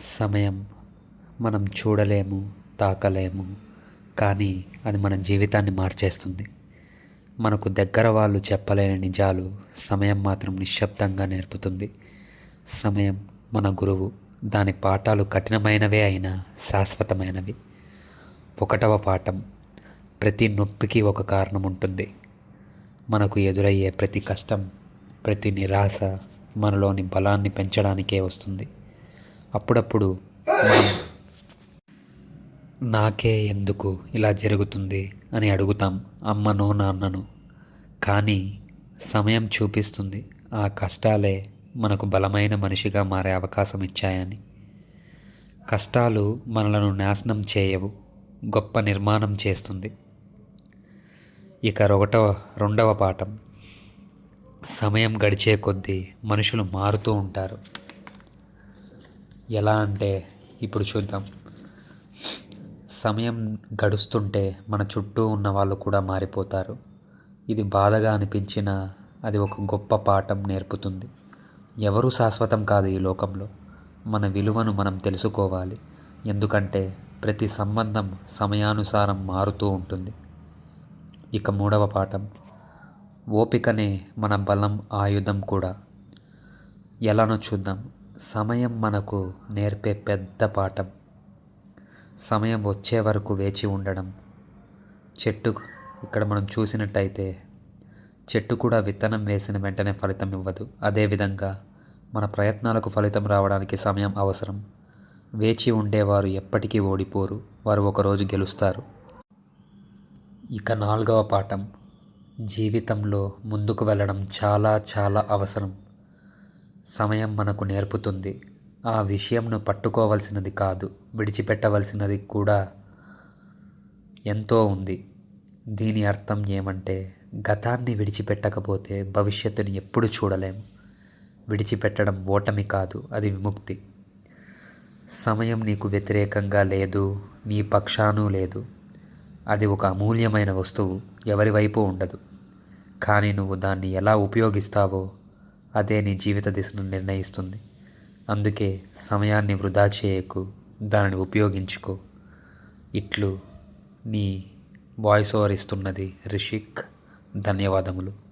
సమయం మనం చూడలేము తాకలేము కానీ అది మన జీవితాన్ని మార్చేస్తుంది. మనకు దగ్గర వాళ్ళు చెప్పలేని నిజాలు సమయం మాత్రం నిశ్శబ్దంగా నేర్పుతుంది. సమయం మన గురువు దాని పాఠాలు కఠినమైనవే అయినా శాశ్వతమైనవి. ఒకటవ పాఠం ప్రతి నొప్పికి ఒక కారణం ఉంటుంది. మనకు ఎదురయ్యే ప్రతి కష్టం ప్రతి నిరాశ మనలోని బలాన్ని పెంచడానికే వస్తుంది. అప్పుడప్పుడు నాకే ఎందుకు ఇలా జరుగుతుంది అని అడుగుతాం అమ్మను నాన్నను. కానీ సమయం చూపిస్తుంది ఆ కష్టాలే మనకు బలమైన మనిషిగా మారే అవకాశం ఇచ్చాయని. కష్టాలు మనలను నాశనం చేయవు గొప్ప నిర్మాణం చేస్తుంది. ఇక ఒకటవ రెండవ పాఠం. సమయం గడిచే కొద్దీ మనుషులు మారుతూ ఉంటారు. ఎలా అంటే ఇప్పుడు చూద్దాం. సమయం గడుస్తుంటే మన చుట్టూ ఉన్న వాళ్ళు కూడా మారిపోతారు. ఇది బాధగా అనిపించినా అది ఒక గొప్ప పాఠం నేర్పుతుంది. ఎవరు శాశ్వతం కాదు ఈ లోకంలో. మన విలువను మనం తెలుసుకోవాలి. ఎందుకంటే ప్రతి సంబంధం సమయానుసారం మారుతూ ఉంటుంది. ఇక మూడవ పాఠం. ఓపికనే మన బలం ఆయుధం కూడా. ఎలానో చూద్దాం. సమయం మనకు నేర్పే పెద్ద పాఠం. సమయం వచ్చే వరకు వేచి ఉండడం. చెట్టు ఇక్కడ మనం చూసినట్టయితే చెట్టు కూడా విత్తనం వేసిన వెంటనే ఫలితం ఇవ్వదు. అదేవిధంగా మన ప్రయత్నాలకు ఫలితం రావడానికి సమయం అవసరం. వేచి ఉండేవారు ఎప్పటికీ ఓడిపోరు. వారు ఒకరోజు గెలుస్తారు. ఇక నాలుగవ పాఠం. జీవితంలో ముందుకు వెళ్ళడం చాలా చాలా అవసరం. సమయం మనకు నేర్పుతుంది. ఆ విషయంను పట్టుకోవలసినది కాదు విడిచిపెట్టవలసినది కూడా ఎంతో ఉంది. దీని అర్థం ఏమంటే గతాన్ని విడిచిపెట్టకపోతే భవిష్యత్తుని ఎప్పుడు చూడలేము విడిచిపెట్టడం ఓటమి కాదు అది విముక్తి. సమయం నీకు వ్యతిరేకంగా లేదు నీ పక్షానూ లేదు. అది ఒక అమూల్యమైన వస్తువు ఎవరి వైపు ఉండదు. కానీ నువ్వు దాన్ని ఎలా ఉపయోగిస్తావో అదే నీ జీవిత దిశను నిర్ణయిస్తుంది. అందుకే సమయాన్ని వృధా చేయకు దానిని ఉపయోగించుకో. ఇట్లు నీ వాయిస్ ఓవర్ ఇస్తున్నది రిషిక్. ధన్యవాదములు.